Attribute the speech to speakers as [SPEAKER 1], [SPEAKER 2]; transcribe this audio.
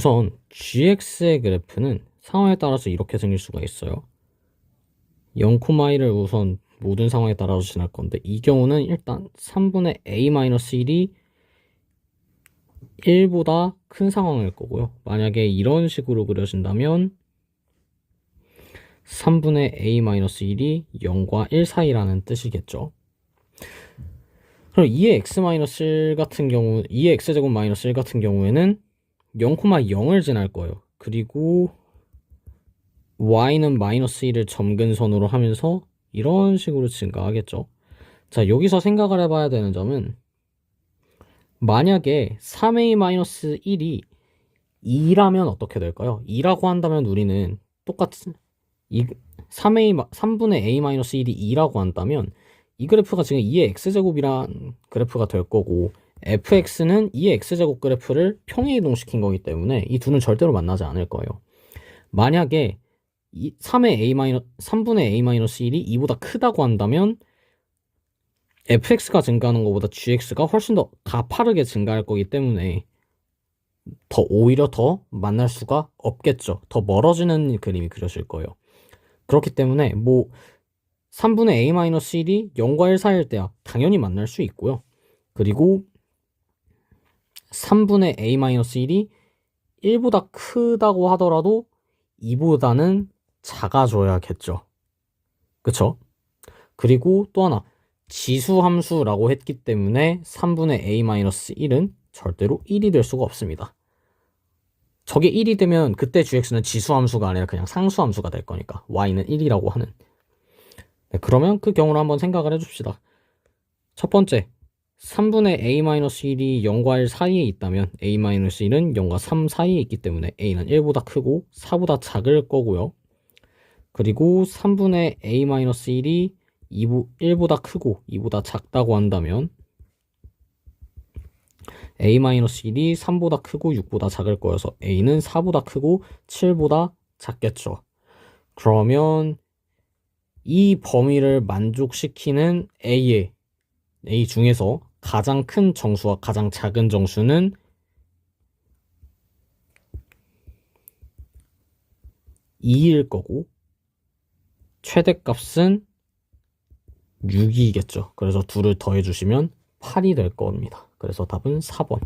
[SPEAKER 1] 우선 gx의 그래프는 상황에 따라서 이렇게 생길 수가 있어요. 0,1을 우선 모든 상황에 따라서 지날 건데 이 경우는 일단 3분의 a-1이 1보다 큰 상황일 거고요. 만약에 이런 식으로 그려진다면 3분의 a-1이 0과 1 사이라는 뜻이겠죠. 그럼 2의 x-1 같은 경우, 2의 x제곱 마이너스 1 같은 경우에는 0,0을 지날 거예요. 그리고 y는 마이너스 1을 점근선으로 하면서 이런 식으로 증가하겠죠. 자, 여기서 생각을 해봐야 되는 점은 만약에 3a-1이 2라면 어떻게 될까요? 2라고 한다면 우리는 똑같은 이 3a 3분의 a-1이 2라고 한다면 이 그래프가 지금 2의 x제곱이란 그래프가 될 거고 fx는 2의 x제곱 그래프를 평행 이동시킨 거기 때문에 이 둘은 절대로 만나지 않을 거예요. 만약에 3의 a 3분의 a-1이 2보다 크다고 한다면 fx가 증가하는 것보다 gx가 훨씬 더 가파르게 증가할 거기 때문에 더 오히려 더 만날 수가 없겠죠. 더 멀어지는 그림이 그려질 거예요. 그렇기 때문에 뭐 3분의 a-1이 0과 1 사이일 때야 당연히 만날 수 있고요. 그리고 3분의 a-1이 1보다 크다고 하더라도 2보다는 작아져야겠죠. 그쵸? 그리고 또 하나 지수 함수라고 했기 때문에 3분의 a-1은 절대로 1이 될 수가 없습니다. 저게 1이 되면 그때 gx는 지수 함수가 아니라 그냥 상수 함수가 될 거니까 y는 1이라고 하는 네, 그러면 그 경우를 한번 생각을 해줍시다. 첫 번째 3분의 a-1이 0과 1 사이에 있다면 a-1은 0과 3 사이에 있기 때문에 a는 1보다 크고 4보다 작을 거고요. 그리고 3분의 a-1이 2부, 1보다 크고 2보다 작다고 한다면 a-1이 3보다 크고 6보다 작을 거여서 a는 4보다 크고 7보다 작겠죠. 그러면 이 범위를 만족시키는 a의 a 중에서 가장 큰 정수와 가장 작은 정수는 2일 거고 최대값은 6이겠죠. 그래서 둘을 더해주시면 8이 될 겁니다. 그래서 답은 4번.